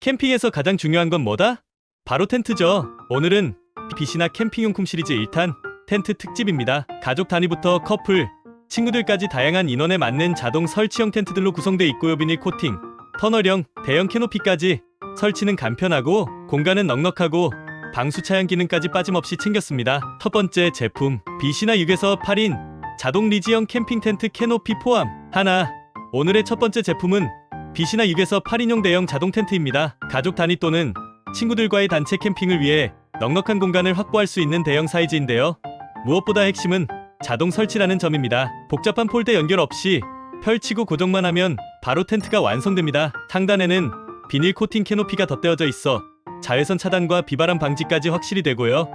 캠핑에서 가장 중요한 건 뭐다? 바로 텐트죠. 오늘은 빛이나 캠핑용품 시리즈 1탄 텐트 특집입니다. 가족 단위부터 커플, 친구들까지 다양한 인원에 맞는 자동 설치형 텐트들로 구성돼 있고요. 비닐 코팅, 터널형, 대형 캐노피까지 설치는 간편하고 공간은 넉넉하고 방수 차양 기능까지 빠짐없이 챙겼습니다. 첫 번째 제품 빛이나 6에서 8인 자동 리지형 캠핑 텐트 캐노피 포함 하나 오늘의 첫 번째 제품은 빛이나 6에서 8인용 대형 자동 텐트입니다. 가족 단위 또는 친구들과의 단체 캠핑을 위해 넉넉한 공간을 확보할 수 있는 대형 사이즈인데요. 무엇보다 핵심은 자동 설치라는 점입니다. 복잡한 폴대 연결 없이 펼치고 고정만 하면 바로 텐트가 완성됩니다. 상단에는 비닐 코팅 캐노피가 덧대어져 있어 자외선 차단과 비바람 방지까지 확실히 되고요.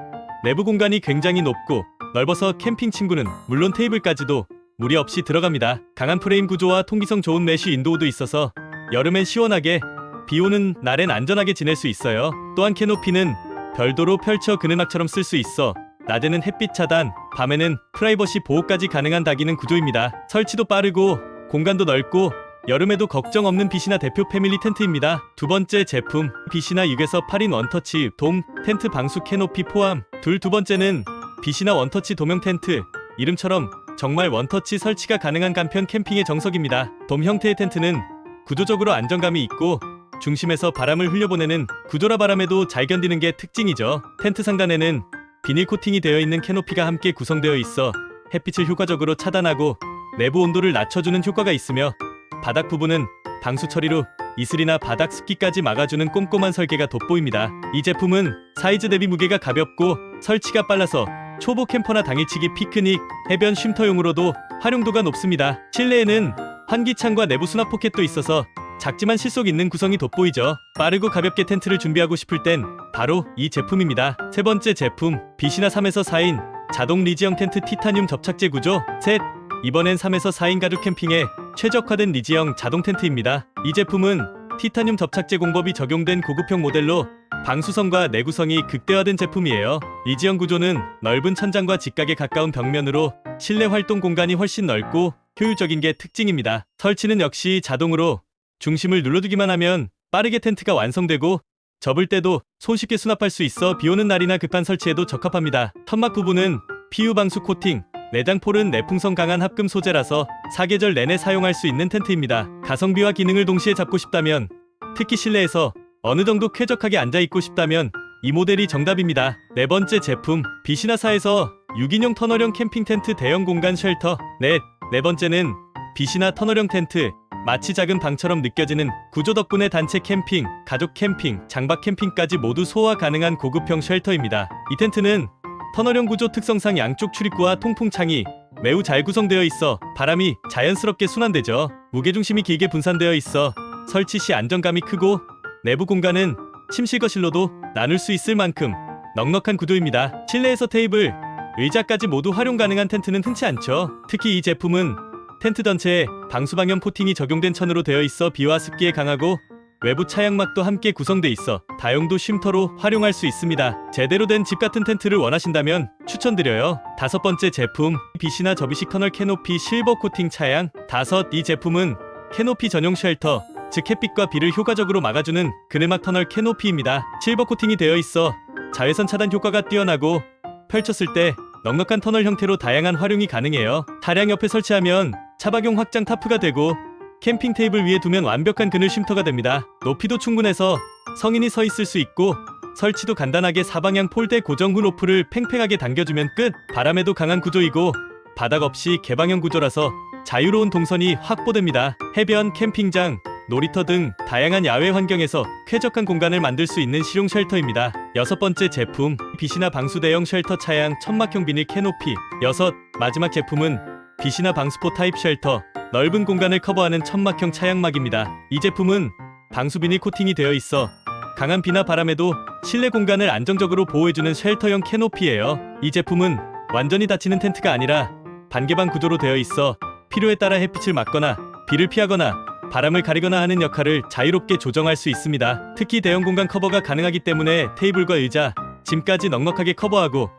내부 공간이 굉장히 높고 넓어서 캠핑 친구는 물론 테이블까지도 무리 없이 들어갑니다. 강한 프레임 구조와 통기성 좋은 메쉬 인도우도 있어서 여름엔 시원하게 비 오는 날엔 안전하게 지낼 수 있어요. 또한 캐노피는 별도로 펼쳐 그늘막처럼 쓸 수 있어 낮에는 햇빛 차단, 밤에는 프라이버시 보호까지 가능한 다기능 구조입니다. 설치도 빠르고 공간도 넓고 여름에도 걱정 없는 빛이나 대표 패밀리 텐트입니다. 두 번째 제품 빛이나 6에서 8인 원터치 돔 텐트 방수 캐노피 포함 둘 두 번째는 빛이나 원터치 도명 텐트 이름처럼 정말 원터치 설치가 가능한 간편 캠핑의 정석입니다. 돔 형태의 텐트는 구조적으로 안정감이 있고 중심에서 바람을 흘려보내는 구조라 바람에도 잘 견디는 게 특징이죠. 텐트 상단에는 비닐 코팅이 되어 있는 캐노피가 함께 구성되어 있어 햇빛을 효과적으로 차단하고 내부 온도를 낮춰주는 효과가 있으며 바닥 부분은 방수 처리로 이슬이나 바닥 습기까지 막아주는 꼼꼼한 설계가 돋보입니다. 이 제품은 사이즈 대비 무게가 가볍고 설치가 빨라서 초보 캠퍼나 당일치기 피크닉, 해변 쉼터용으로도 활용도가 높습니다. 실내에는 환기창과 내부 수납 포켓도 있어서 작지만 실속 있는 구성이 돋보이죠. 빠르고 가볍게 텐트를 준비하고 싶을 땐 바로 이 제품입니다. 세 번째 제품, 빛이나 3에서 4인 자동 리지형 텐트 티타늄 접착제 구조 셋. 이번엔 3에서 4인 가족 캠핑에 최적화된 리지형 자동 텐트입니다. 이 제품은 티타늄 접착제 공법이 적용된 고급형 모델로 방수성과 내구성이 극대화된 제품이에요. 리지형 구조는 넓은 천장과 직각에 가까운 벽면으로 실내 활동 공간이 훨씬 넓고 효율적인 게 특징입니다. 설치는 역시 자동으로 중심을 눌러두기만 하면 빠르게 텐트가 완성되고 접을 때도 손쉽게 수납할 수 있어 비 오는 날이나 급한 설치에도 적합합니다. 천막 부분은 PU 방수 코팅, 내장폴은 내풍성 강한 합금 소재라서 사계절 내내 사용할 수 있는 텐트입니다. 가성비와 기능을 동시에 잡고 싶다면 특히 실내에서 어느 정도 쾌적하게 앉아 있고 싶다면 이 모델이 정답입니다. 네 번째 제품 비시나사에서 6인용 터널형 캠핑 텐트 대형 공간 쉘터 넷. 네 번째는 비시나 터널형 텐트 마치 작은 방처럼 느껴지는 구조 덕분에 단체 캠핑, 가족 캠핑, 장박 캠핑까지 모두 소화 가능한 고급형 쉘터입니다. 이 텐트는 터널형 구조 특성상 양쪽 출입구와 통풍창이 매우 잘 구성되어 있어 바람이 자연스럽게 순환되죠. 무게중심이 길게 분산되어 있어 설치 시 안정감이 크고 내부 공간은 침실 거실로도 나눌 수 있을 만큼 넉넉한 구조입니다. 실내에서 테이블, 의자까지 모두 활용 가능한 텐트는 흔치 않죠. 특히 이 제품은 텐트 전체에 방수방염 코팅이 적용된 천으로 되어 있어 비와 습기에 강하고 외부 차양막도 함께 구성돼 있어 다용도 쉼터로 활용할 수 있습니다. 제대로 된 집 같은 텐트를 원하신다면 추천드려요. 다섯 번째 제품 빛이나 접이식 터널 캐노피 실버 코팅 차양 다섯 이 제품은 캐노피 전용 쉘터 즉 햇빛과 비를 효과적으로 막아주는 그늘막 터널 캐노피입니다. 실버 코팅이 되어 있어 자외선 차단 효과가 뛰어나고 펼쳤을 때 넉넉한 터널 형태로 다양한 활용이 가능해요. 타량 옆에 설치하면 차박용 확장 타프가 되고 캠핑 테이블 위에 두면 완벽한 그늘 쉼터가 됩니다. 높이도 충분해서 성인이 서 있을 수 있고 설치도 간단하게 사방향 폴대 고정 후 로프를 팽팽하게 당겨주면 끝. 바람에도 강한 구조이고 바닥 없이 개방형 구조라서 자유로운 동선이 확보됩니다. 해변, 캠핑장, 놀이터 등 다양한 야외 환경에서 쾌적한 공간을 만들 수 있는 실용 쉘터입니다. 여섯 번째 제품 빛이나 방수 대형 쉘터 차양 천막형 비닐 캐노피 여섯 마지막 제품은 빛이나 방수포 타입 쉘터 넓은 공간을 커버하는 천막형 차양막입니다. 이 제품은 방수 비닐 코팅이 되어 있어 강한 비나 바람에도 실내 공간을 안정적으로 보호해주는 쉘터형 캐노피예요. 이 제품은 완전히 닫히는 텐트가 아니라 반개방 구조로 되어 있어 필요에 따라 햇빛을 막거나 비를 피하거나 바람을 가리거나 하는 역할을 자유롭게 조정할 수 있습니다. 특히 대형 공간 커버가 가능하기 때문에 테이블과 의자, 짐까지 넉넉하게 커버하고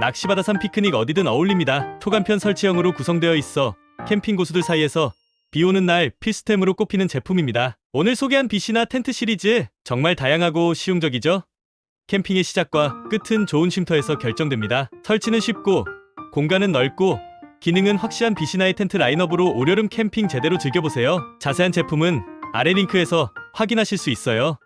낚시바다 산 피크닉 어디든 어울립니다. 초간편 설치형으로 구성되어 있어 캠핑 고수들 사이에서 비 오는 날 필수템으로 꼽히는 제품입니다. 오늘 소개한 빛이나 텐트 시리즈 정말 다양하고 실용적이죠? 캠핑의 시작과 끝은 좋은 쉼터에서 결정됩니다. 설치는 쉽고 공간은 넓고 기능은 확실한 비시나의 텐트 라인업으로 올여름 캠핑 제대로 즐겨보세요. 자세한 제품은 아래 링크에서 확인하실 수 있어요.